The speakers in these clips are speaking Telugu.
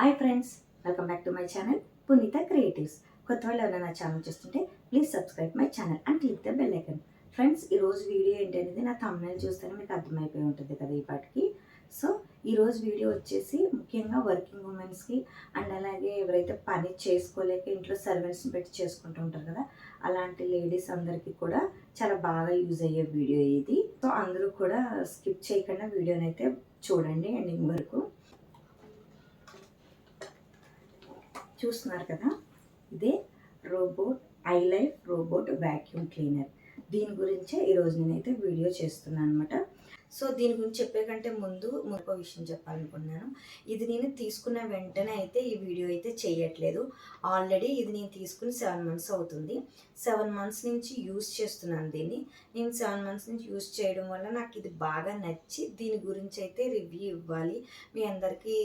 Hi friends welcome back to my channel Puneetha creatives. కొత్త వాళ్ళు ఎవరైనా నా ఛానల్ చూస్తుంటే please subscribe my channel and click the bell icon. Friends ఈరోజు వీడియో ఏంటనేది నా తమిళ చూస్తేనే మీకు అర్థమైపోయి ఉంటుంది కదా ఈ పాటికి. సో ఈరోజు వీడియో వచ్చేసి ముఖ్యంగా వర్కింగ్ ఉమెన్స్కి అండ్ అలాగే ఎవరైతే పని చేసుకోలేక ఇంట్లో సర్వెంట్స్ని పెట్టి చేసుకుంటూ ఉంటారు కదా అలాంటి లేడీస్ అందరికీ కూడా చాలా బాగా యూజ్ అయ్యే వీడియో ఇది. సో అందరూ కూడా స్కిప్ చేయకుండా వీడియోని అయితే చూడండి ఎండింగ్ వరకు. చూస్తున్నారు కదా ఇదే robot I life robot vacuum cleaner. దీని గురించే ఈరోజు నేనైతే వీడియో చేస్తున్నాను అనమాట సో దీని గురించి చెప్పే కంటే ముందు మరొక విషయం చెప్పాలనుకున్నాను ఇది నేను తీసుకున్న వెంటనే అయితే ఈ వీడియో అయితే చేయట్లేదు. ఆల్రెడీ ఇది నేను తీసుకుని సెవెన్ మంత్స్ అవుతుంది. సెవెన్ మంత్స్ నుంచి యూస్ చేస్తున్నాను దీన్ని. నేను సెవెన్ మంత్స్ నుంచి యూస్ చేయడం వల్ల నాకు ఇది బాగా నచ్చి దీని గురించి అయితే రివ్యూ ఇవ్వాలి. మీ అందరికీ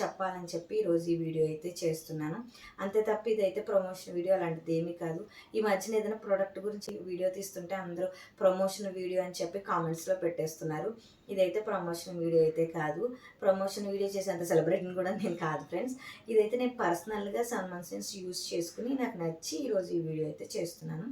చెప్పాలని చెప్పి ఈరోజు ఈ వీడియో అయితే చేస్తున్నాను. అంతే తప్ప ఇదైతే ప్రమోషన్ వీడియో అలాంటిది ఏమీ కాదు. ఈ మధ్యన ఏదైనా ప్రోడక్ట్ గురించి వీడియో తీస్తుంటే అందరూ ప్రమోషన్ వీడియో అని చెప్పి కామెంట్స్లో పెట్టేస్తున్నారు. claro ఇదైతే ప్రమోషన్ వీడియో అయితే కాదు. ప్రమోషన్ వీడియో చేసేంత సెలబ్రేటింగ్ కూడా నేను కాదు ఫ్రెండ్స్ ఇదైతే నేను పర్సనల్గా సెవెన్ సెన్స్ యూస్ చేసుకుని నాకు నచ్చి ఈరోజు ఈ వీడియో అయితే చేస్తున్నాను.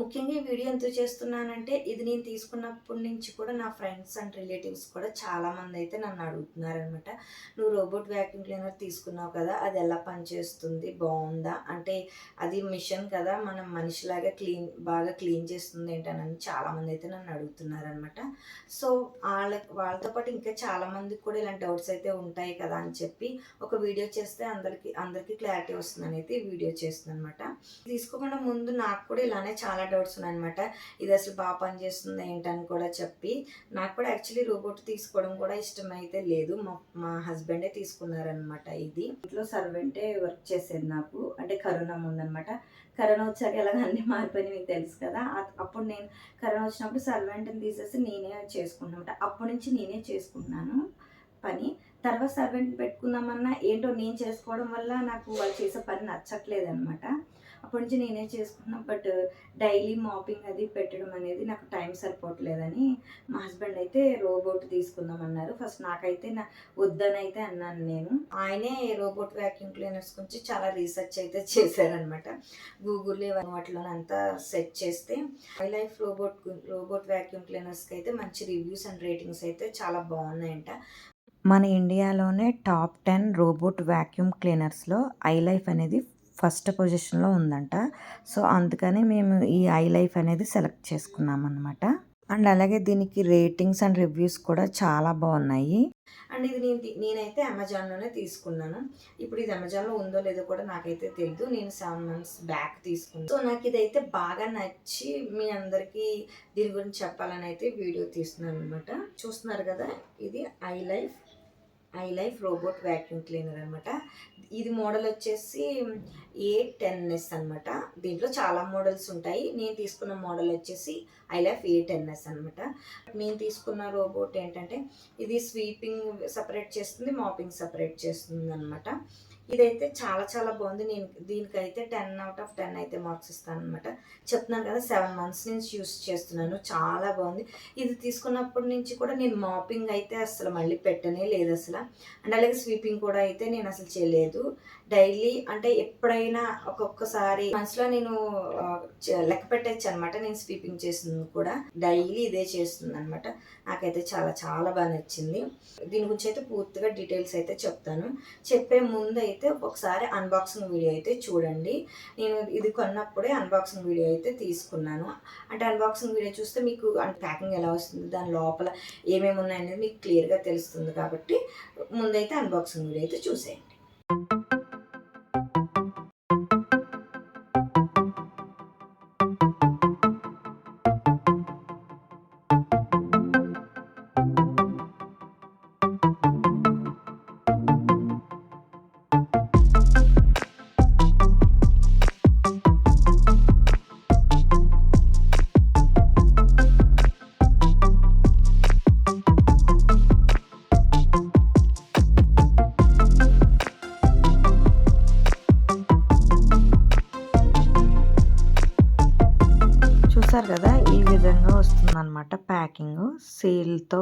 ముఖ్యంగా ఈ వీడియో ఎందుకు చేస్తున్నానంటే ఇది నేను తీసుకున్నప్పటి నుంచి కూడా నా ఫ్రెండ్స్ అండ్ రిలేటివ్స్ కూడా చాలామంది అయితే నన్ను అడుగుతున్నారనమాట నువ్వు రోబోట్ వ్యాక్యూమ్ క్లీనర్ తీసుకున్నావు కదా అది ఎలా పనిచేస్తుంది? బాగుందా? అంటే అది మిషన్ కదా మనం మనిషిలాగా క్లీన్ బాగా క్లీన్ చేస్తుంది ఏంటనని చాలామంది అయితే నన్ను అడుగుతున్నారనమాట సో వాళ్ళ వాళ్ళతో పాటు ఇంకా చాలా మందికి కూడా ఇలాంటి డౌట్స్ అయితే ఉంటాయి కదా అని చెప్పి ఒక వీడియో చేస్తే అందరికి అందరికీ క్లారిటీ వస్తుందని అయితే వీడియో చేస్తుంది అనమాట తీసుకోకుండా ముందు నాకు కూడా ఇలానే చాలా డౌట్స్ ఉన్నాయన్నమాట. ఇది అసలు బాగా పనిచేస్తుంది ఏంటని కూడా చెప్పి నాకు కూడా యాక్చువల్లీ రోబోట్ తీసుకోవడం కూడా ఇష్టం అయితే లేదు. మా మా హస్బెండే తీసుకున్నారనమాట ఇది. ఇంట్లో సర్వెంటే వర్క్ చేసేది నాకు. అంటే కరోనా ముందనమాట కరోనా వచ్చాక ఎలాగ అన్నీ మారిపోయినాయి మీకు తెలుసు కదా. అప్పుడు నేను కరోనా వచ్చినప్పుడు సర్వెంట్ని తీసేసి నేనే చేసుకుంటున్నమాట అప్పటి నుంచి నేనే చేసుకున్నాను పని. తర్వాత సర్వెంట్ పెట్టుకుందామన్నా ఏంటో నేను చేసుకోవడం వల్ల నాకు వాళ్ళు చేసే పని నచ్చట్లేదు అనమాట అప్పటి నుంచి నేనే చేసుకున్నా బట్ డైలీ మాపింగ్ అది పెట్టడం అనేది నాకు టైం సరిపోవట్లేదని మా హస్బెండ్ అయితే రోబోట్ తీసుకుందామన్నారు ఫస్ట్ నాకైతే నా వద్దని అయితే అన్నాను నేను. ఆయనే రోబోట్ వ్యాక్యూమ్ క్లీనర్స్ గురించి చాలా రీసెర్చ్ అయితే చేశారనమాట గూగుల్లో వాటిలో అంతా సెట్ చేస్తే my life robot robot vacuum క్లీనర్స్కి అయితే మంచి రివ్యూస్ అండ్ రేటింగ్స్ అయితే చాలా బాగున్నాయంట. మన ఇండియాలోనే టాప్ టెన్ రోబోట్ వ్యాక్యూమ్ క్లీనర్స్లో ఐ లైఫ్ అనేది ఫస్ట్ పొజిషన్లో ఉందంట. సో అందుకని మేము ఈ ఐ లైఫ్ అనేది సెలెక్ట్ చేసుకున్నాం అనమాట అండ్ అలాగే దీనికి రేటింగ్స్ అండ్ రివ్యూస్ కూడా చాలా బాగున్నాయి అండ్ ఇది నేను నేనైతే అమెజాన్లోనే తీసుకున్నాను. ఇప్పుడు ఇది అమెజాన్లో ఉందో లేదో కూడా నాకైతే తెలియదు నేను సెవెన్ మంత్స్ బ్యాక్ తీసుకున్నాను సో నాకు ఇదైతే బాగా నచ్చి మీ అందరికీ దీని గురించి చెప్పాలని అయితే వీడియో తీస్తున్నాను అనమాట చూస్తున్నారు కదా ఇది I life. I life robot vacuum cleaner అనమాట ఇది మోడల్ వచ్చేసి ఏ టెన్ ఎస్ అనమాట దీంట్లో చాలా మోడల్స్ ఉంటాయి. నేను తీసుకున్న మోడల్ వచ్చేసి I life A ten S అనమాట నేను తీసుకున్న రోబోట్ ఏంటంటే ఇది స్వీపింగ్ సపరేట్ చేస్తుంది మాపింగ్ సపరేట్ చేస్తుంది అనమాట ఇదైతే చాలా చాలా బాగుంది. నేను దీనికైతే టెన్ అవుట్ ఆఫ్ టెన్ అయితే మార్క్స్ ఇస్తాను అనమాట చెప్తున్నాను కదా సెవెన్ మంత్స్ నుంచి యూస్ చేస్తున్నాను. చాలా బాగుంది. ఇది తీసుకున్నప్పటి నుంచి కూడా నేను మాపింగ్ అయితే అసలు మళ్ళీ పెట్టనే లేదు అసలు. అండ్ అలాగే స్వీపింగ్ కూడా అయితే నేను అసలు చేయలేదు. డైలీ అంటే ఎప్పుడైనా ఒక్కొక్కసారి మనసులో నేను లెక్క పెట్టచ్చు అనమాట నేను స్వీపింగ్ చేసింది కూడా డైలీ ఇదే చేస్తుంది అనమాట నాకైతే చాలా చాలా బాగా నచ్చింది. దీని గురించి అయితే పూర్తిగా డీటెయిల్స్ అయితే చెప్తాను. చెప్పే ముందు అయితే ఒకసారి అన్బాక్సింగ్ వీడియో అయితే చూడండి. నేను ఇది కొన్నప్పుడే అన్బాక్సింగ్ వీడియో అయితే తీసుకున్నాను. అంటే అన్బాక్సింగ్ వీడియో చూస్తే మీకు అంటే ప్యాకింగ్ ఎలా వస్తుంది దాని లోపల ఏమేమి ఉన్నాయనేది మీకు క్లియర్గా తెలుస్తుంది కాబట్టి ముందైతే అన్బాక్సింగ్ వీడియో అయితే చూసేయండి.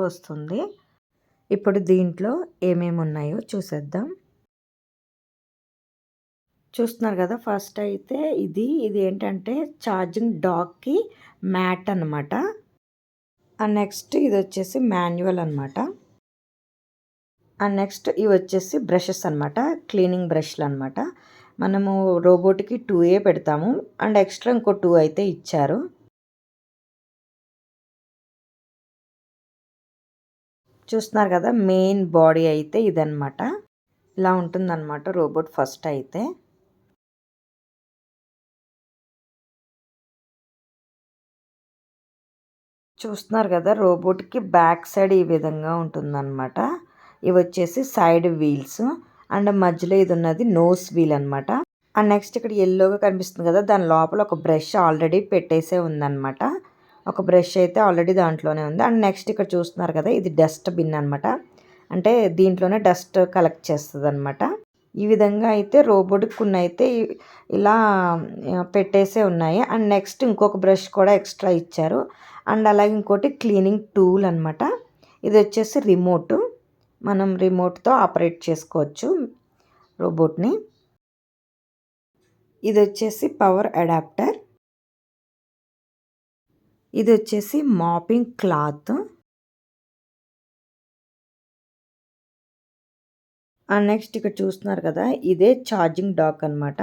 వస్తుంది. ఇప్పుడు దీంట్లో ఏమేమి ఉన్నాయో చూసేద్దాం. చూస్తున్నారు కదా ఫస్ట్ అయితే ఇది ఇది ఏంటంటే ఛార్జింగ్ డాగ్కి మ్యాట్ అనమాట అండ్ నెక్స్ట్ ఇది వచ్చేసి మాన్యువల్ అనమాట అండ్ నెక్స్ట్ ఇవి వచ్చేసి బ్రషెస్ అనమాట క్లీనింగ్ బ్రష్లు అనమాట మనము రోబోట్కి టూ ఏ పెడతాము అండ్ ఎక్స్ట్రా ఇంకో టూ అయితే ఇచ్చారు. చూస్తున్నారు కదా మెయిన్ బాడీ అయితే ఇదనమాట ఇలా ఉంటుందన్నమాట రోబోట్ ఫస్ట్ అయితే. చూస్తున్నారు కదా రోబోట్కి బ్యాక్ సైడ్ ఈ విధంగా ఉంటుందన్నమాట. ఇవి వచ్చేసి సైడ్ వీల్స్ అండ్ మధ్యలో ఇది ఉన్నది నోస్ వీల్ అనమాట అండ్ నెక్స్ట్ ఇక్కడ ఎల్లోగా కనిపిస్తుంది కదా దాని లోపల ఒక బ్రష్ ఆల్రెడీ పెట్టేసే ఉందన్నమాట. ఒక బ్రష్ అయితే ఆల్రెడీ దాంట్లోనే ఉంది. అండ్ నెక్స్ట్ ఇక్కడ చూస్తున్నారు కదా ఇది డస్ట్ బిన్ అనమాట అంటే దీంట్లోనే డస్ట్ కలెక్ట్ చేస్తుంది అనమాట ఈ విధంగా అయితే రోబోట్కి కొన్ని అయితే ఇలా పెట్టేసే ఉన్నాయి. అండ్ నెక్స్ట్ ఇంకొక బ్రష్ కూడా ఎక్స్ట్రా ఇచ్చారు. అండ్ అలాగే ఇంకోటి క్లీనింగ్ టూల్ అనమాట ఇది వచ్చేసి రిమోట్. మనం రిమోట్తో ఆపరేట్ చేసుకోవచ్చు రోబోట్ని. ఇది వచ్చేసి పవర్ అడాప్టర్. ఇది వచ్చేసి మాపింగ్ క్లాత్. నెక్స్ట్ ఇక్కడ చూస్తున్నారు కదా ఇదే ఛార్జింగ్ డాక్ అనమాట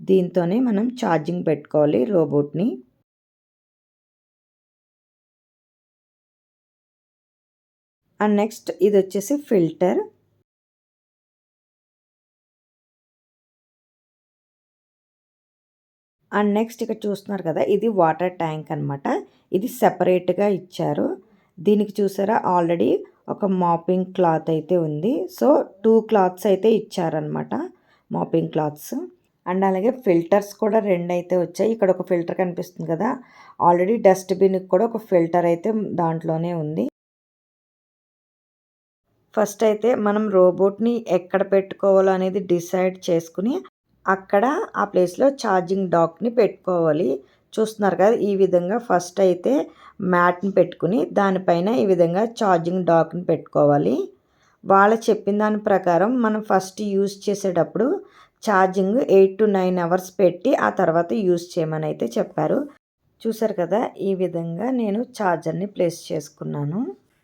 దీంతోనే మనం ఛార్జింగ్ పెట్టుకోవాలి రోబోట్ని. అండ్ నెక్స్ట్ ఇది వచ్చేసి ఫిల్టర్. అండ్ నెక్స్ట్ ఇక్కడ చూస్తున్నారు కదా ఇది వాటర్ ట్యాంక్ అనమాట ఇది సెపరేట్గా ఇచ్చారు. దీనికి చూసారా ఆల్రెడీ ఒక మాపింగ్ క్లాత్ అయితే ఉంది. సో టూ క్లాత్స్ అయితే ఇచ్చారనమాట మాపింగ్ క్లాత్స్. అండ్ అలాగే ఫిల్టర్స్ కూడా రెండు అయితే వచ్చాయి. ఇక్కడ ఒక ఫిల్టర్ కనిపిస్తుంది కదా ఆల్రెడీ డస్ట్బిన్కి కూడా ఒక ఫిల్టర్ అయితే దాంట్లోనే ఉంది. ఫస్ట్ అయితే మనం రోబోట్ని ఎక్కడ పెట్టుకోవాలో అనేది డిసైడ్ చేసుకుని అక్కడ ఆ ప్లేస్లో ఛార్జింగ్ డాక్ని పెట్టుకోవాలి. చూస్తున్నారు కదా ఈ విధంగా ఫస్ట్ అయితే మ్యాట్ని పెట్టుకుని దానిపైన ఈ విధంగా ఛార్జింగ్ డాక్ని పెట్టుకోవాలి. వాళ్ళు చెప్పిన దాని ప్రకారం మనం ఫస్ట్ యూజ్ చేసేటప్పుడు charging eight to nine hours పెట్టి ఆ తర్వాత యూజ్ చేయమని అయితే చెప్పారు. చూసారు కదా ఈ విధంగా నేను ఛార్జర్ని ప్లేస్ చేసుకున్నాను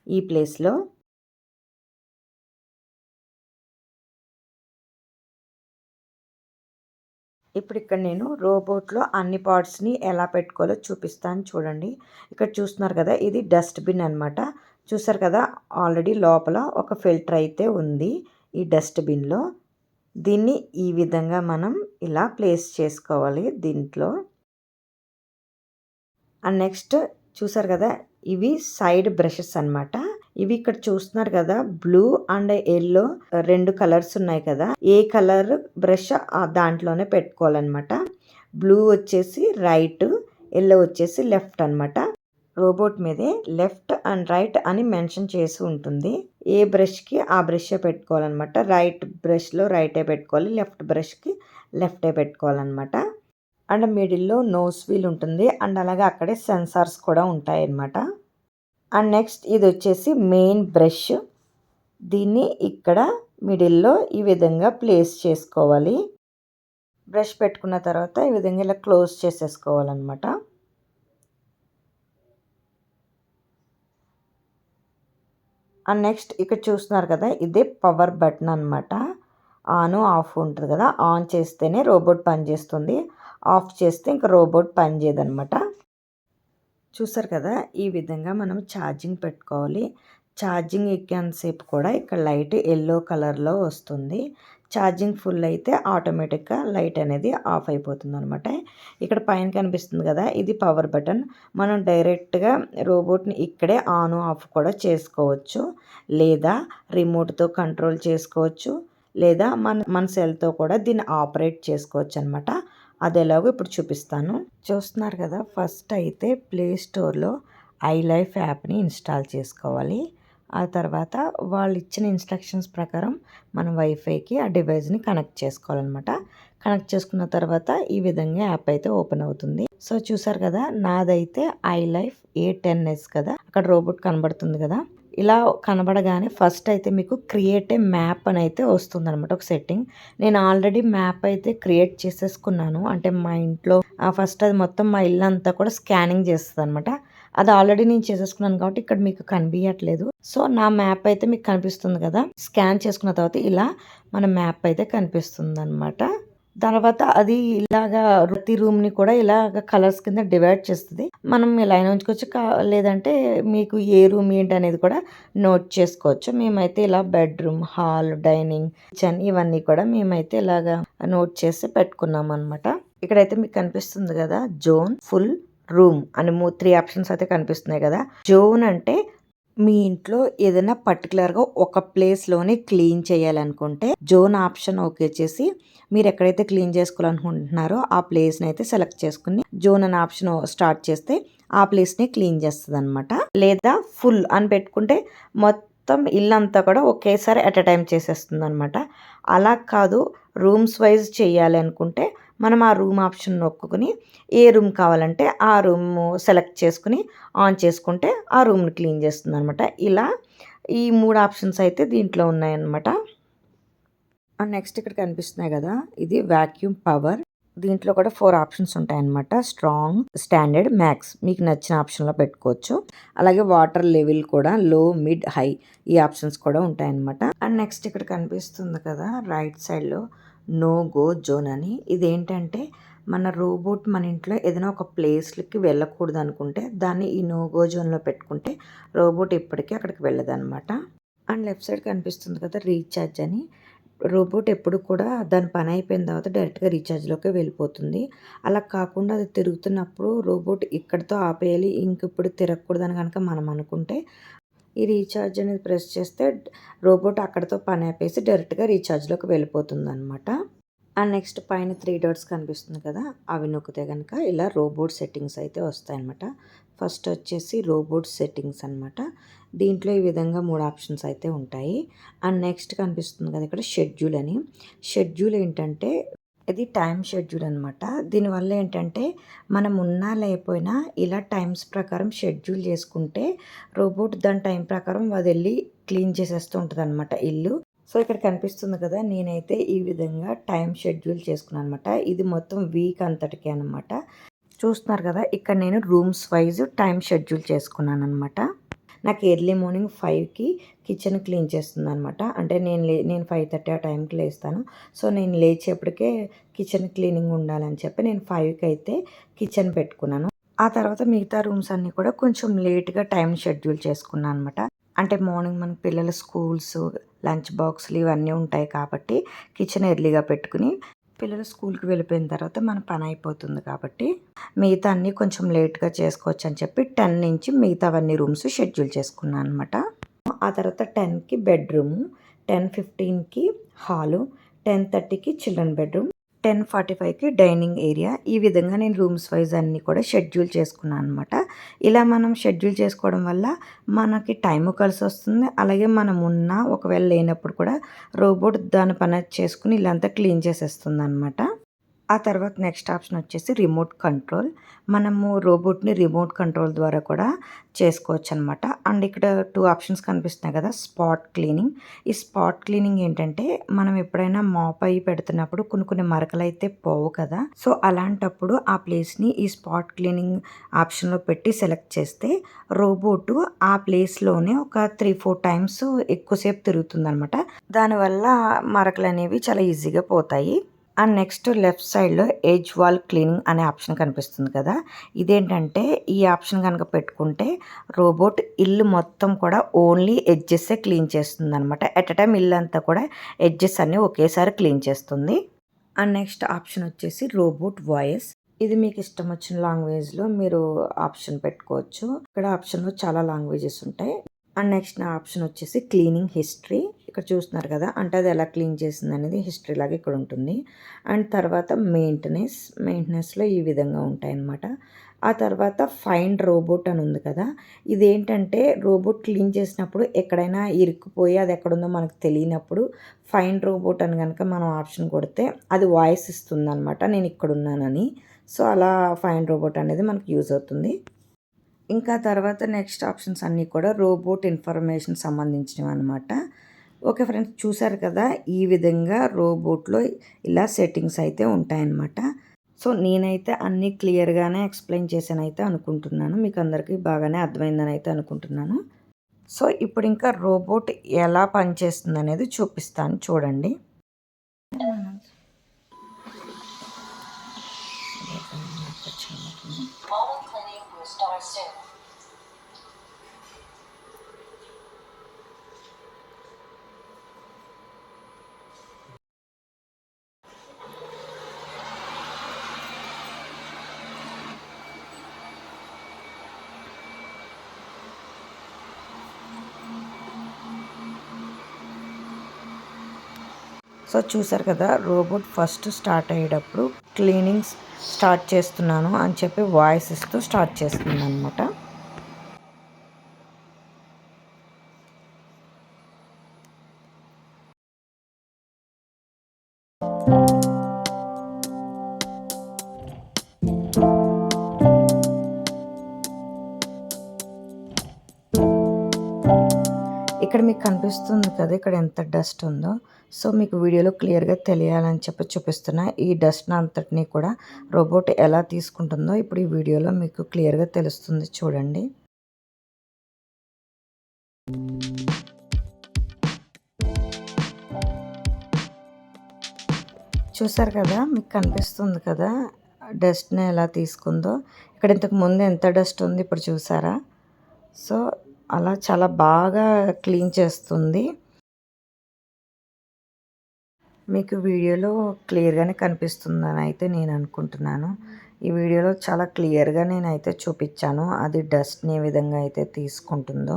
ఈ ప్లేస్లో. ఇప్పుడు ఇక్కడ నేను రోబోట్లో అన్ని పార్ట్స్ని ఎలా పెట్టుకోవాలో చూపిస్తాను చూడండి. ఇక్కడ చూస్తున్నారు కదా ఇది డస్ట్బిన్ అనమాట చూసారు కదా ఆల్రెడీ లోపల ఒక ఫిల్టర్ అయితే ఉంది ఈ డస్ట్బిన్లో. దీన్ని ఈ విధంగా మనం ఇలా ప్లేస్ చేసుకోవాలి దీంట్లో. అండ్ నెక్స్ట్ చూసారు కదా ఇవి సైడ్ బ్రషెస్ అనమాట ఇవి ఇక్కడ చూస్తున్నారు కదా బ్లూ అండ్ ఎల్లో రెండు కలర్స్ ఉన్నాయి కదా. ఏ కలర్ బ్రష్ దాంట్లోనే పెట్టుకోవాలన్నమాట. బ్లూ వచ్చేసి రైట్ ఎల్లో వచ్చేసి లెఫ్ట్ అనమాట రోబోట్ మీదే లెఫ్ట్ అండ్ రైట్ అని మెన్షన్ చేసి ఉంటుంది. ఏ బ్రష్కి ఆ బ్రష్ పెట్టుకోవాలన్నమాట. రైట్ బ్రష్లో రైటే పెట్టుకోవాలి లెఫ్ట్ బ్రష్కి లెఫ్టే పెట్టుకోవాలన్నమాట. అండ్ మిడిల్లో నోస్ వీల్ ఉంటుంది. అండ్ అలాగే అక్కడే సెన్సార్స్ కూడా ఉంటాయి అన్నమాట అండ్ నెక్స్ట్ ఇది వచ్చేసి మెయిన్ బ్రష్. దీన్ని ఇక్కడ మిడిల్లో ఈ విధంగా ప్లేస్ చేసుకోవాలి. బ్రష్ పెట్టుకున్న తర్వాత ఈ విధంగా ఇలా క్లోజ్ చేసేసుకోవాలన్నమాట. అండ్ నెక్స్ట్ ఇక్కడ చూస్తున్నారు కదా ఇదే పవర్ బటన్ అనమాట ఆన్ ఆఫ్ ఉంటుంది కదా ఆన్ చేస్తేనే రోబోట్ పనిచేస్తుంది. ఆఫ్ చేస్తే ఇంకా రోబోట్ పనిచేయదనమాట చూసారు కదా ఈ విధంగా మనం ఛార్జింగ్ పెట్టుకోవాలి. ఛార్జింగ్ ఎక్కేంతసేపు కూడా ఇక్కడ లైట్ ఎల్లో కలర్లో వస్తుంది. ఛార్జింగ్ ఫుల్ అయితే ఆటోమేటిక్గా లైట్ అనేది ఆఫ్ అయిపోతుంది అనమాట ఇక్కడ పైన కనిపిస్తుంది కదా ఇది పవర్ బటన్. మనం డైరెక్ట్గా రోబోట్ని ఇక్కడే ఆన్ ఆఫ్ కూడా చేసుకోవచ్చు. లేదా రిమోట్తో కంట్రోల్ చేసుకోవచ్చు. లేదా మన మన సెల్తో కూడా దీన్ని ఆపరేట్ చేసుకోవచ్చు అనమాట అది ఎలాగో ఇప్పుడు చూపిస్తాను. చూస్తున్నారు కదా ఫస్ట్ అయితే ప్లే స్టోర్లో ఐ లైఫ్ యాప్ని ఇన్స్టాల్ చేసుకోవాలి. ఆ తర్వాత వాళ్ళు ఇచ్చిన ఇన్స్ట్రక్షన్స్ ప్రకారం మన వైఫైకి ఆ డివైస్ని కనెక్ట్ చేసుకోవాలన్నమాట. కనెక్ట్ చేసుకున్న తర్వాత ఈ విధంగా యాప్ అయితే ఓపెన్ అవుతుంది. సో చూసారు కదా నాదైతే I life A ten S కదా అక్కడ రోబోట్ కనబడుతుంది కదా. ఇలా కనబడగానే ఫస్ట్ అయితే మీకు క్రియేట్ ఏ మ్యాప్ అని అయితే వస్తుంది అనమాట ఒక సెట్టింగ్ నేను ఆల్రెడీ మ్యాప్ అయితే క్రియేట్ చేసేసుకున్నాను. అంటే మా ఇంట్లో ఫస్ట్ అది మొత్తం మా ఇల్లు అంతా కూడా స్కానింగ్ చేస్తుంది అనమాట అది ఆల్రెడీ నేను చేసేసుకున్నాను కాబట్టి ఇక్కడ మీకు కనిపించట్లేదు సో నా మ్యాప్ అయితే మీకు కనిపిస్తుంది కదా? స్కాన్ చేసుకున్న తర్వాత ఇలా మన మ్యాప్ అయితే కనిపిస్తుంది అనమాట తర్వాత అది ఇలాగా ప్రతి రూమ్ని కూడా ఇలాగ కలర్స్ కింద డివైడ్ చేస్తుంది. మనం ఇలా ఉంచుకోవచ్చు. లేదంటే మీకు ఏ రూమ్ ఏంటి అనేది కూడా నోట్ చేసుకోవచ్చు. మేమైతే ఇలా బెడ్రూమ్ హాల్ డైనింగ్ కిచెన్ ఇవన్నీ కూడా మేమైతే ఇలాగా నోట్ చేసి పెట్టుకున్నాం అనమాట ఇక్కడైతే మీకు కనిపిస్తుంది కదా జోన్ ఫుల్ రూమ్ అని త్రీ ఆప్షన్స్ అయితే కనిపిస్తున్నాయి కదా. జోన్ అంటే మీ ఇంట్లో ఏదైనా పర్టికులర్గా ఒక ప్లేస్లోనే క్లీన్ చేయాలనుకుంటే జోన్ ఆప్షన్ ఓకే చేసి మీరు ఎక్కడైతే క్లీన్ చేసుకోవాలనుకుంటున్నారో ఆ ప్లేస్ని అయితే సెలెక్ట్ చేసుకుని జోన్ అనే ఆప్షన్ స్టార్ట్ చేస్తే ఆ ప్లేస్ని క్లీన్ చేస్తుంది అనమాట లేదా ఫుల్ అని పెట్టుకుంటే మొత్తం ఇల్లంతా కూడా ఒకేసారి అట్ అ టైం చేసేస్తుంది అనమాట అలా కాదు రూమ్స్ వైజ్ చేయాలి అనుకుంటే మనం ఆ రూమ్ ఆప్షన్ నొక్కుని ఏ రూమ్ కావాలంటే ఆ రూమ్ సెలెక్ట్ చేసుకుని ఆన్ చేసుకుంటే ఆ రూమ్ని క్లీన్ చేస్తుంది అనమాట ఇలా ఈ మూడు ఆప్షన్స్ అయితే దీంట్లో ఉన్నాయన్నమాట. నెక్స్ట్ ఇక్కడ కనిపిస్తున్నాయి కదా ఇది వాక్యూమ్ పవర్. దీంట్లో కూడా ఫోర్ ఆప్షన్స్ ఉంటాయన్నమాట. Strong standard max. మీకు నచ్చిన ఆప్షన్లో పెట్టుకోవచ్చు. అలాగే వాటర్ లెవెల్ కూడా లో మిడ్ హై ఈ ఆప్షన్స్ కూడా ఉంటాయన్నమాట. అండ్ నెక్స్ట్ ఇక్కడ కనిపిస్తుంది కదా రైట్ సైడ్లో నో గో జోన్ అని. ఇదేంటంటే మన రోబోట్ మన ఇంట్లో ఏదైనా ఒక ప్లేస్కి వెళ్ళకూడదు అనుకుంటే దాన్ని ఈ నో గో జోన్లో పెట్టుకుంటే రోబోట్ ఇప్పటికీ అక్కడికి వెళ్ళదనమాట అండ్ లెఫ్ట్ సైడ్ కనిపిస్తుంది కదా రీఛార్జ్ అని. రోబోట్ ఎప్పుడు కూడా దాని పని అయిపోయిన తర్వాత డైరెక్ట్గా రీఛార్జ్లోకి వెళ్ళిపోతుంది. అలా కాకుండా అది తిరుగుతున్నప్పుడు రోబోట్ ఇక్కడితో ఆపేయాలి ఇంక ఇప్పుడు తిరగకూడదని కనుక మనం అనుకుంటే ఈ రీఛార్జ్ అనేది ప్రెస్ చేస్తే రోబోట్ అక్కడతో పని ఆపేసి డైరెక్ట్గా రీఛార్జ్లోకి వెళ్ళిపోతుంది అనమాట అండ్ నెక్స్ట్ పైన త్రీ డాట్స్ కనిపిస్తుంది కదా అవి నొక్కితే కనుక ఇలా రోబోట్ సెట్టింగ్స్ అయితే వస్తాయన్నమాట. ఫస్ట్ వచ్చేసి రోబోట్ సెట్టింగ్స్ అనమాట దీంట్లో ఈ విధంగా మూడు ఆప్షన్స్ అయితే ఉంటాయి. అండ్ నెక్స్ట్ కనిపిస్తుంది కదా ఇక్కడ షెడ్యూల్ అని. షెడ్యూల్ ఏంటంటే ఇది టైం షెడ్యూల్ అనమాట దీనివల్ల ఏంటంటే మనం ఉన్నా లేకపోయినా ఇలా టైమ్స్ ప్రకారం షెడ్యూల్ చేసుకుంటే రోబోట్ దాని టైం ప్రకారం అది వెళ్ళి క్లీన్ చేసేస్తూ ఉంటుంది అనమాట ఇల్లు. సో ఇక్కడ కనిపిస్తుంది కదా నేనైతే ఈ విధంగా టైం షెడ్యూల్ చేసుకున్నాను అనమాట ఇది మొత్తం వీక్ అంతటికే అనమాట చూస్తున్నారు కదా ఇక్కడ నేను రూమ్స్ వైజ్ టైం షెడ్యూల్ చేసుకున్నాను అనమాట నాకు ఎర్లీ మార్నింగ్ ఫైవ్కి కిచెన్ క్లీన్ చేస్తుంది అనమాట అంటే నేను లే నేను ఫైవ్ థర్టీ ఆ టైంకి లేస్తాను. సో నేను లేచేపటికే కిచెన్ క్లీనింగ్ ఉండాలని చెప్పి నేను ఫైవ్కి అయితే కిచెన్ పెట్టుకున్నాను. ఆ తర్వాత మిగతా రూమ్స్ అన్నీ కూడా కొంచెం లేట్గా టైం షెడ్యూల్ చేసుకున్నాను అనమాట అంటే మార్నింగ్ మన పిల్లల స్కూల్స్ లంచ్ బాక్స్లు ఇవన్నీ ఉంటాయి కాబట్టి కిచెన్ ఎర్లీగా పెట్టుకుని పిల్లలు స్కూల్కి వెళ్ళిపోయిన తర్వాత మన పని అయిపోతుంది కాబట్టి మిగతా అన్నీ కొంచెం లేట్గా చేసుకోవచ్చు అని చెప్పి టెన్ నుంచి మిగతావన్నీ రూమ్స్ షెడ్యూల్ చేసుకున్నాను అనమాట ఆ తర్వాత టెన్కి బెడ్రూము టెన్ ఫిఫ్టీన్కి హాలు టెన్ థర్టీకి చిల్డ్రన్ బెడ్రూమ్ టెన్ ఫార్టీ ఫైవ్కి డైనింగ్ ఏరియా. ఈ విధంగా నేను రూమ్స్ వైజ్ అన్నీ కూడా షెడ్యూల్ చేసుకున్నాను అనమాట ఇలా మనం షెడ్యూల్ చేసుకోవడం వల్ల మనకి టైం కలిసి వస్తుంది. అలాగే మనం ఉన్న ఒకవేళ లేనప్పుడు కూడా రోబోట్ దాని పని చేసుకుని ఇల్లంతా క్లీన్ చేసేస్తుంది అనమాట ఆ తర్వాత నెక్స్ట్ ఆప్షన్ వచ్చేసి రిమోట్ కంట్రోల్. మనము రోబోట్ని రిమోట్ కంట్రోల్ ద్వారా కూడా చేసుకోవచ్చు అనమాట అండ్ ఇక్కడ టూ ఆప్షన్స్ కనిపిస్తున్నాయి కదా స్పాట్ క్లీనింగ్. ఈ స్పాట్ క్లీనింగ్ ఏంటంటే మనం ఎప్పుడైనా మాప్ అయ్యి పెడుతున్నప్పుడు కొన్ని కొన్ని మరకలు అయితే పోవు కదా. సో అలాంటప్పుడు ఆ ప్లేస్ని ఈ స్పాట్ క్లీనింగ్ ఆప్షన్లో పెట్టి సెలెక్ట్ చేస్తే రోబోట్ ఆ ప్లేస్లోనే ఒక త్రీ ఫోర్ టైమ్స్ ఎక్కువసేపు తిరుగుతుంది అనమాట దానివల్ల మరకలు అనేవి చాలా ఈజీగా పోతాయి. అండ్ నెక్స్ట్ లెఫ్ట్ సైడ్లో ఏజ్ వాల్ క్లీనింగ్ అనే ఆప్షన్ కనిపిస్తుంది కదా. ఇదేంటంటే ఈ ఆప్షన్ కనుక పెట్టుకుంటే రోబోట్ ఇల్లు మొత్తం కూడా ఓన్లీ ఎడ్జెస్సే క్లీన్ చేస్తుంది అనమాట ఎట్ అ టైం ఇల్లు అంతా కూడా ఎడ్జెస్ అన్నీ ఒకేసారి క్లీన్ చేస్తుంది. అండ్ నెక్స్ట్ ఆప్షన్ వచ్చేసి రోబోట్ వాయిస్. ఇది మీకు ఇష్టం వచ్చిన లాంగ్వేజ్లో మీరు ఆప్షన్ పెట్టుకోవచ్చు. ఇక్కడ ఆప్షన్లో చాలా లాంగ్వేజెస్ ఉంటాయి. అండ్ నెక్స్ట్ నా ఆప్షన్ వచ్చేసి క్లీనింగ్ హిస్టరీ. ఇక్కడ చూస్తున్నారు కదా అంటే అది ఎలా క్లీన్ చేసింది అనేది హిస్టరీ లాగా ఇక్కడ ఉంటుంది. అండ్ తర్వాత మెయింటెనెన్స్ మెయింటెనెన్స్లో ఈ విధంగా ఉంటాయన్నమాట. ఆ తర్వాత ఫైండ్ రోబోట్ అని ఉంది కదా ఇదేంటంటే రోబోట్ క్లీన్ చేసినప్పుడు ఎక్కడైనా ఇరుక్కుపోయి అది ఎక్కడుందో మనకు తెలియనప్పుడు ఫైండ్ రోబోట్ అని కనుక మనం ఆప్షన్ కొడితే అది వాయిస్ ఇస్తుంది అనమాట నేను ఇక్కడ ఉన్నానని. సో అలా ఫైండ్ రోబోట్ అనేది మనకు యూజ్ అవుతుంది. ఇంకా తర్వాత నెక్స్ట్ ఆప్షన్స్ అన్నీ కూడా రోబోట్ ఇన్ఫర్మేషన్ సంబంధించినవి అనమాట ఓకే ఫ్రెండ్స్ చూసారు కదా? ఈ విధంగా రోబోట్లో ఇలా సెట్టింగ్స్ అయితే ఉంటాయన్నమాట. సో నేనైతే అన్నీ క్లియర్గానే ఎక్స్ప్లెయిన్ చేశాను అయితే అనుకుంటున్నాను. మీకు అందరికీ బాగానే అర్థమైందని అయితే అనుకుంటున్నాను. సో ఇప్పుడు ఇంకా రోబోట్ ఎలా పనిచేస్తుంది అనేది చూపిస్తాను. చూడండి. Will start soon. సో చూసారు కదా రోబోట్ ఫస్ట్ స్టార్ట్ అయ్యేటప్పుడు క్లీనింగ్స్ స్టార్ట్ చేస్తున్నాను అని చెప్పి వాయిస్ ఇస్తూ స్టార్ట్ చేస్తుంది అనమాట ఇక్కడ మీకు కనిపిస్తుంది కదా ఇక్కడ ఎంత డస్ట్ ఉందో. సో మీకు వీడియోలో క్లియర్గా తెలియాలని చెప్పి చూపిస్తున్నా. ఈ డస్ట్ అంతటినీ కూడా రోబోట్ ఎలా తీసుకుంటుందో ఇప్పుడు ఈ వీడియోలో మీకు క్లియర్గా తెలుస్తుంది. చూడండి. చూసారు కదా మీకు కనిపిస్తుంది కదా డస్ట్ని ఎలా తీసుకుందో. ఇక్కడ ఇంతకు ముందు ఎంత డస్ట్ ఉంది ఇప్పుడు చూసారా? సో అలా చాలా బాగా క్లీన్ చేస్తుంది. మీకు వీడియోలో క్లియర్గానే కనిపిస్తుందని అయితే నేను అనుకుంటున్నాను. ఈ వీడియోలో చాలా క్లియర్గా నేనైతే చూపించాను. అది డస్ట్ని ఏ విధంగా అయితే తీసుకుంటుందో.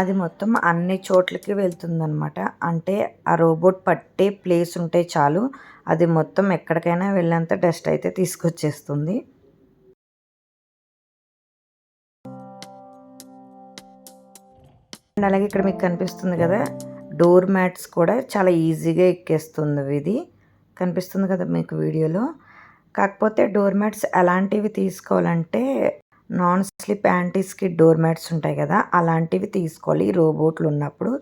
అది మొత్తం అన్ని చోట్లకి వెళ్తుందనమాట అంటే ఆ రోబోట్ పట్టే ప్లేస్ ఉంటే చాలు. అది మొత్తం ఎక్కడికైనా వెళ్ళేంత డస్ట్ అయితే తీసుకొచ్చేస్తుంది. అండ్ అలాగే ఇక్కడ మీకు కనిపిస్తుంది కదా డోర్ మ్యాట్స్ కూడా చాలా ఈజీగా ఎక్కేస్తుంది ఇది. కనిపిస్తుంది కదా మీకు వీడియోలో. కాకపోతే డోర్ మ్యాట్స్ ఎలాంటివి తీసుకోవాలంటే నాన్ స్లిప్ యాంటీస్కి డోర్ మ్యాట్స్ ఉంటాయి కదా అలాంటివి తీసుకోవాలి రోబోట్లు ఉన్నప్పుడు.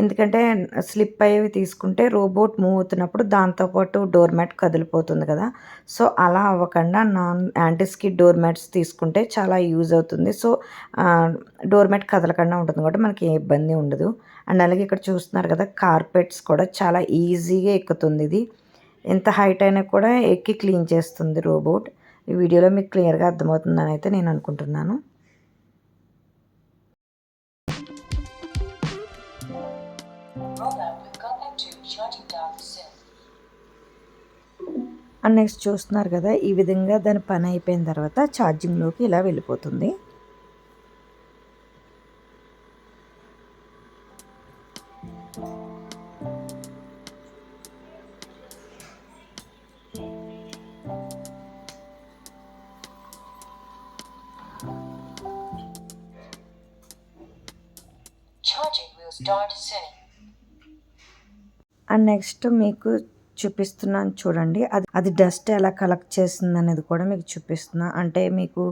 ఎందుకంటే స్లిప్ అయ్యేవి తీసుకుంటే రోబోట్ మూవ్ అవుతున్నప్పుడు దాంతోపాటు డోర్ మ్యాట్ కదిలిపోతుంది కదా. సో అలా అవ్వకుండా నాన్ యాంటీస్కి డోర్ మ్యాట్స్ తీసుకుంటే చాలా యూజ్ అవుతుంది. సో డోర్ మ్యాట్ కదలకుండా ఉంటుంది కాబట్టి మనకి ఏ ఇబ్బంది ఉండదు. అండ్ అలాగే ఇక్కడ చూస్తున్నారు కదా కార్పెట్స్ కూడా చాలా ఈజీగా ఎక్కుతుంది ఇది. ఎంత హైట్ అయినా కూడా ఎక్కి క్లీన్ చేస్తుంది రోబోట్. ఈ వీడియోలో మీకు క్లియర్గా అర్థమవుతుందని అయితే నేను అనుకుంటున్నాను. అండ్ నెక్స్ట్ చూస్తున్నారు కదా ఈ విధంగా దాని పని అయిపోయిన తర్వాత ఛార్జింగ్లోకి ఇలా వెళ్ళిపోతుంది. నెక్స్ట్ మీకు చూపిస్తున్నాను చూడండి. అది అది డస్ట్ ఎలా కలెక్ట్ చేస్తుంది అనేది కూడా మీకు చూపిస్తున్నా. అంటే మీకు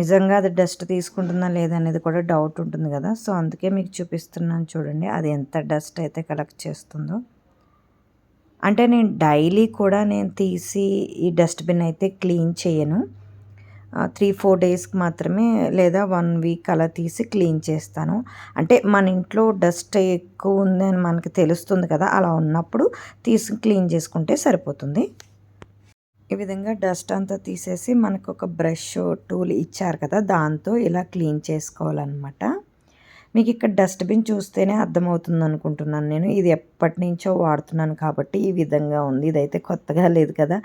నిజంగా అది డస్ట్ తీసుకుంటుందా లేదా అనేది కూడా డౌట్ ఉంటుంది కదా. సో అందుకే మీకు చూపిస్తున్నాను చూడండి. అది ఎంత డస్ట్ అయితే కలెక్ట్ చేస్తుందో. అంటే నేను డైలీ కూడా నేను తీసి ఈ డస్ట్బిన్ అయితే క్లీన్ చేయను. త్రీ ఫోర్ డేస్కి మాత్రమే లేదా వన్ వీక్ అలా తీసి క్లీన్ చేస్తాను. అంటే మన ఇంట్లో డస్ట్ ఎక్కువ ఉందని మనకి తెలుస్తుంది కదా అలా ఉన్నప్పుడు తీసి క్లీన్ చేసుకుంటే సరిపోతుంది. ఈ విధంగా డస్ట్ అంతా తీసేసి మనకు ఒక బ్రష్ టూల్ ఇచ్చారు కదా దాంతో ఇలా క్లీన్ చేసుకోవాలన్నమాట. మీకు ఇక్కడ డస్ట్బిన్ చూస్తేనే అర్థమవుతుంది అనుకుంటున్నాను నేను. ఇది ఎప్పటి నుంచో వాడుతున్నాను కాబట్టి ఈ విధంగా ఉంది. ఇదైతే కొత్తగా లేదు కదా.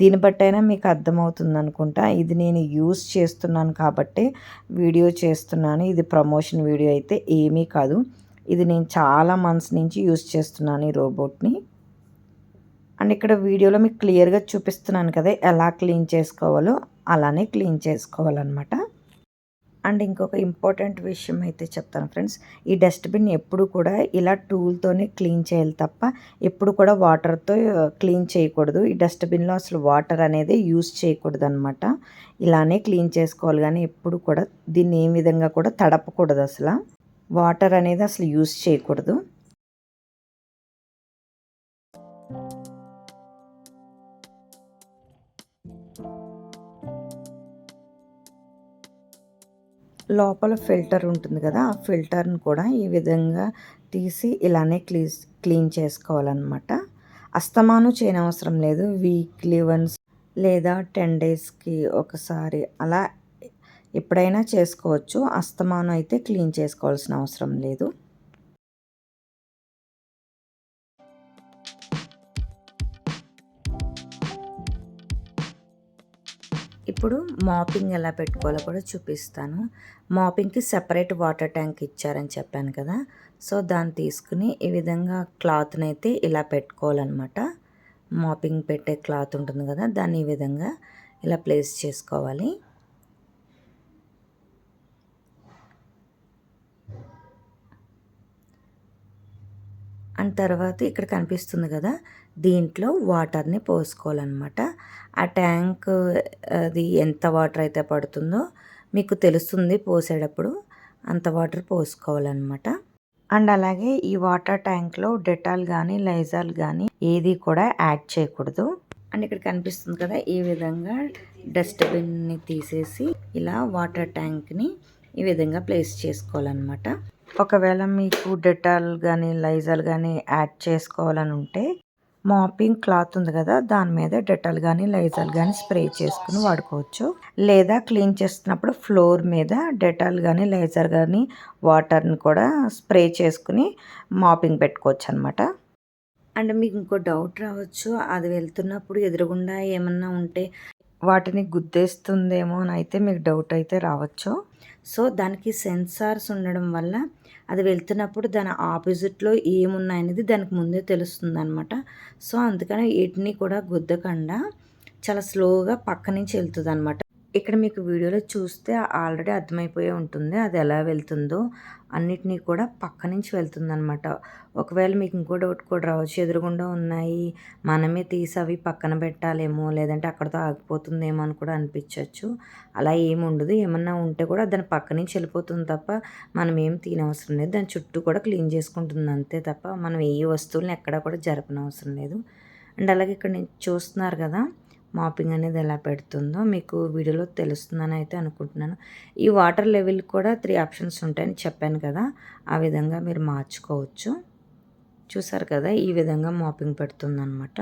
దీన్ని బట్టైనా మీకు అర్థమవుతుంది అనుకుంటా ఇది నేను యూస్ చేస్తున్నాను కాబట్టి వీడియో చేస్తున్నాను. ఇది ప్రమోషన్ వీడియో అయితే ఏమీ కాదు. ఇది నేను చాలా మంత్స్ నుంచి యూస్ చేస్తున్నాను ఈ రోబోట్ని అండ్ ఇక్కడ వీడియోలో మీకు క్లియర్గా చూపిస్తున్నాను కదా ఎలా క్లీన్ చేసుకోవాలో. అలానే క్లీన్ చేసుకోవాలన్నమాట. అండ్ ఇంకొక ఇంపార్టెంట్ విషయం అయితే చెప్తాను ఫ్రెండ్స్. ఈ డస్ట్బిన్ ఎప్పుడు కూడా ఇలా టూల్తోనే క్లీన్ చేయాలి తప్ప ఎప్పుడు కూడా వాటర్తో క్లీన్ చేయకూడదు. ఈ డస్ట్బిన్లో అసలు వాటర్ అనేది యూస్ చేయకూడదు అనమాట ఇలానే క్లీన్ చేసుకోవాలి కానీ ఎప్పుడు కూడా దీన్ని ఏ విధంగా కూడా తడపకూడదు అసలు. వాటర్ అనేది అసలు యూస్ చేయకూడదు. లోపల ఫిల్టర్ ఉంటుంది కదా ఆ ఫిల్టర్ని కూడా ఈ విధంగా తీసి ఇలానే క్లీన్ క్లీన్ చేసుకోవాలన్నమాట. అస్తమాను చేయనవసరం లేదు. వీక్లీ వన్స్ లేదా టెన్ డేస్కి ఒకసారి అలా ఎప్పుడైనా చేసుకోవచ్చు. అస్తమానం అయితే క్లీన్ చేసుకోవాల్సిన అవసరం లేదు. ఇప్పుడు మాపింగ్ ఎలా పెట్టుకోవాలో కూడా చూపిస్తాను. మాపింగ్కి సెపరేట్ వాటర్ ట్యాంక్ ఇచ్చారని చెప్పాను కదా. సో దాన్ని తీసుకుని ఈ విధంగా క్లాత్ని అయితే ఇలా పెట్టుకోవాలన్నమాట. మాపింగ్ పెట్టే క్లాత్ ఉంటుంది కదా దాన్ని ఈ విధంగా ఇలా ప్లేస్ చేసుకోవాలి. అండ్ తర్వాత ఇక్కడ కనిపిస్తుంది కదా దీంట్లో వాటర్ని పోసుకోవాలన్నమాట. ఆ ట్యాంక్ అది ఎంత వాటర్ అయితే పడుతుందో మీకు తెలుస్తుంది పోసేటప్పుడు అంత వాటర్ పోసుకోవాలన్నమాట. అండ్ అలాగే ఈ వాటర్ ట్యాంక్లో డెటాల్ కానీ లైజాల్ కానీ ఏది కూడా యాడ్ చేయకూడదు. అండ్ ఇక్కడ కనిపిస్తుంది కదా ఈ విధంగా డస్ట్బిన్ని తీసేసి ఇలా వాటర్ ట్యాంక్ని ఈ విధంగా ప్లేస్ చేసుకోవాలన్నమాట. ఒకవేళ మీకు డెటాల్ కానీ లైజాల్ కానీ యాడ్ చేసుకోవాలని ఉంటే మాపింగ్ క్లాత్ ఉంది కదా దాని మీద డెటాల్ కానీ లైజాల్ కానీ స్ప్రే చేసుకుని వాడుకోవచ్చు. లేదా క్లీన్ చేస్తున్నప్పుడు ఫ్లోర్ మీద డెటాల్ కానీ లైజర్ కానీ వాటర్ని కూడా స్ప్రే చేసుకుని మాపింగ్ పెట్టుకోవచ్చు అనమాట అండ్ మీకు ఇంకో డౌట్ రావచ్చు అది వెళ్తున్నప్పుడు ఎదురుగుండా ఏమన్నా ఉంటే వాటిని గుద్దేస్తుందేమో అని అయితే మీకు డౌట్ అయితే రావచ్చు. సో దానికి సెన్సార్స్ ఉండడం వల్ల అది వెళ్తున్నప్పుడు దాని ఆపోజిట్లో ఏమున్నాయనేది దానికి ముందే తెలుస్తుంది అనమాట సో అందుకని వీటిని కూడా గుద్దకుండా చాలా స్లోగా పక్క నుంచి వెళ్తుంది అనమాట ఇక్కడ మీకు వీడియోలో చూస్తే ఆల్రెడీ అర్థమైపోయే ఉంటుంది అది ఎలా వెళ్తుందో. అన్నిటినీ కూడా పక్క నుంచి వెళ్తుందనమాట ఒకవేళ మీకు ఇంకో డౌట్ కూడా రావచ్చు. ఎదురుగుండా ఉన్నాయి. మనమే తీసి అవి పక్కన పెట్టాలేమో లేదంటే అక్కడతో ఆగిపోతుందేమో అని కూడా అనిపించవచ్చు అలా ఏమి ఉండదు. ఏమన్నా ఉంటే కూడా దాని పక్క నుంచి వెళ్ళిపోతుంది తప్ప మనం ఏం తినవసరం లేదు. దాని చుట్టూ కూడా క్లీన్ చేసుకుంటుంది అంతే తప్ప మనం ఏ వస్తువులను ఎక్కడా కూడా జరపనవసరం లేదు. అండ్ అలాగే ఇక్కడ నేను చూస్తున్నారు కదా మాపింగ్ అనేది ఎలా పెడుతుందో మీకు వీడియోలో తెలుస్తుందని అయితే అనుకుంటున్నాను. ఈ వాటర్ లెవెల్ కూడా త్రీ ఆప్షన్స్ ఉంటాయని చెప్పాను కదా ఆ విధంగా మీరు మార్చుకోవచ్చు. చూసారు కదా ఈ విధంగా మాపింగ్ పెడుతుందన్నమాట.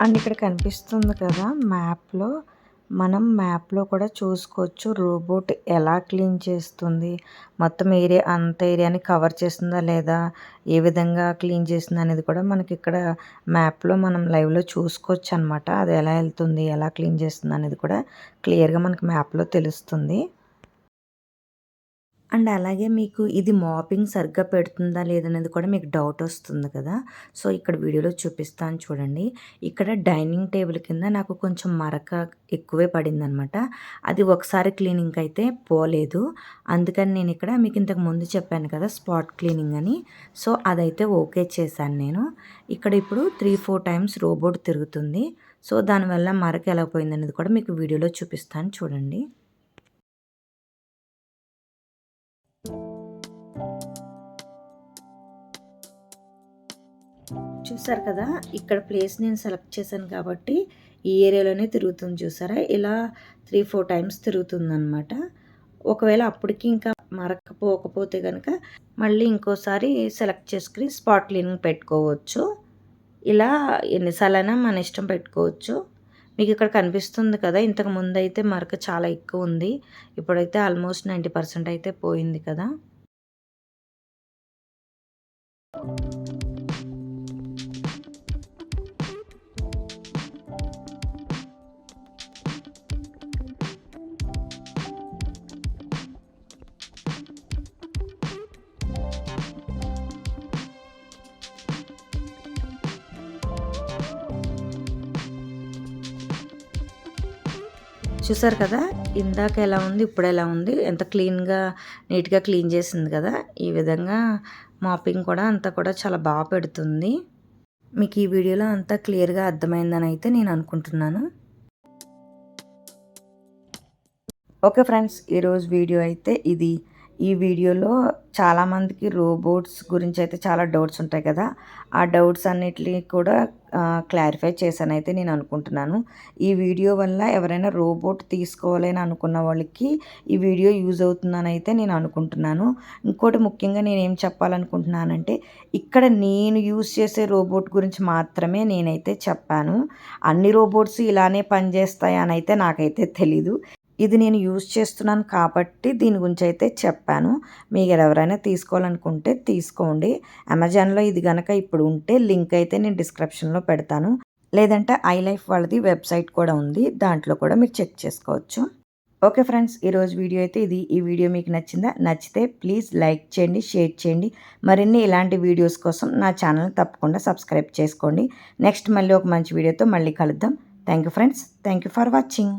అండ్ ఇక్కడ కనిపిస్తుంది కదా మ్యాప్లో. మనం మ్యాప్లో కూడా చూసుకోవచ్చు రోబోట్ ఎలా క్లీన్ చేస్తుంది మొత్తం ఏరియా అంత ఏరియాని కవర్ చేస్తుందా లేదా ఏ విధంగా క్లీన్ చేస్తుంది అనేది కూడా మనకి ఇక్కడ మ్యాప్లో మనం లైవ్లో చూసుకోవచ్చు అనమాట అది ఎలా వెళ్తుంది ఎలా క్లీన్ చేస్తుంది అనేది కూడా క్లియర్గా మనకి మ్యాప్లో తెలుస్తుంది. అండ్ అలాగే మీకు ఇది మాపింగ్ సరిగ్గా పెడుతుందా లేదనేది కూడా మీకు డౌట్ వస్తుంది కదా. సో ఇక్కడ వీడియోలో చూపిస్తాను చూడండి. ఇక్కడ డైనింగ్ టేబుల్ కింద నాకు కొంచెం మరక ఎక్కువే పడిందనమాట. అది ఒకసారి క్లీనింగ్ అయితే పోలేదు. అందుకని నేను ఇక్కడ మీకు ఇంతకు ముందు చెప్పాను కదా స్పాట్ క్లీనింగ్ అని. సో అదైతే ఓకే చేశాను నేను. ఇక్కడ ఇప్పుడు త్రీ ఫోర్ టైమ్స్ రోబోట్ తిరుగుతుంది. సో దానివల్ల మరక ఎలా పోయిందనేది కూడా మీకు వీడియోలో చూపిస్తాను చూడండి. చూసారు కదా ఇక్కడ ప్లేస్ నేను సెలెక్ట్ చేశాను కాబట్టి ఈ ఏరియాలోనే తిరుగుతుంది చూసారా? ఇలా త్రీ ఫోర్ టైమ్స్ తిరుగుతుంది అనమాట ఒకవేళ అప్పటికి ఇంకా మరకపోకపోతే కనుక మళ్ళీ ఇంకోసారి సెలెక్ట్ చేసుకుని స్పాట్ క్లీనింగ్ పెట్టుకోవచ్చు. ఇలా ఎన్నిసార్లైనా మన ఇష్టం పెట్టుకోవచ్చు. మీకు ఇక్కడ కనిపిస్తుంది కదా ఇంతకు ముందు అయితే మరక చాలా ఎక్కువ ఉంది. ఇప్పుడైతే ఆల్మోస్ట్ నైంటీ పర్సెంట్ అయితే పోయింది కదా. చూసారు కదా? ఇందాక ఎలా ఉంది ఇప్పుడు ఎలా ఉంది? ఎంత క్లీన్గా నీట్గా క్లీన్ చేసింది కదా? ఈ విధంగా మాపింగ్ కూడా అంతా కూడా చాలా బాగా పెడుతుంది. మీకు ఈ వీడియోలో అంతా క్లియర్గా అర్థమైందని అయితే నేను అనుకుంటున్నాను. ఓకే ఫ్రెండ్స్ ఈరోజు వీడియో అయితే ఇది. ఈ వీడియోలో చాలామందికి రోబోట్స్ గురించి అయితే చాలా డౌట్స్ ఉంటాయి కదా? ఆ డౌట్స్ అన్నిటిని కూడా క్లారిఫై చేశానైతే నేను అనుకుంటున్నాను. ఈ వీడియో వల్ల ఎవరైనా రోబోట్ తీసుకోవాలని అనుకున్న వాళ్ళకి ఈ వీడియో యూజ్ అవుతుందని అయితే నేను అనుకుంటున్నాను. ఇంకోటి ముఖ్యంగా నేను ఏం చెప్పాలనుకుంటున్నానంటే ఇక్కడ నేను యూజ్ చేసే రోబోట్ గురించి మాత్రమే నేనైతే చెప్పాను. అన్ని రోబోట్స్ ఇలానే పనిచేస్తాయని అయితే నాకైతే తెలీదు. ఇది నేను యూజ్ చేస్తున్నాను కాబట్టి దీని గురించి అయితే చెప్పాను. మీకు ఎవరైనా తీసుకోవాలనుకుంటే తీసుకోండి. అమెజాన్లో ఇది కనుక ఇప్పుడు ఉంటే లింక్ అయితే నేను డిస్క్రిప్షన్లో పెడతాను. లేదంటే ఐ లైఫ్ వాళ్ళది వెబ్సైట్ కూడా ఉంది. దాంట్లో కూడా మీరు చెక్ చేసుకోవచ్చు. ఓకే ఫ్రెండ్స్ ఈరోజు వీడియో అయితే ఇది. ఈ వీడియో మీకు నచ్చిందా? నచ్చితే ప్లీజ్ లైక్ చేయండి షేర్ చేయండి. మరిన్ని ఇలాంటి వీడియోస్ కోసం నా ఛానల్ తప్పకుండా సబ్స్క్రైబ్ చేసుకోండి. నెక్స్ట్ మళ్ళీ ఒక మంచి వీడియోతో మళ్ళీ కలుద్దాం. Thank you friends. Thank you for watching.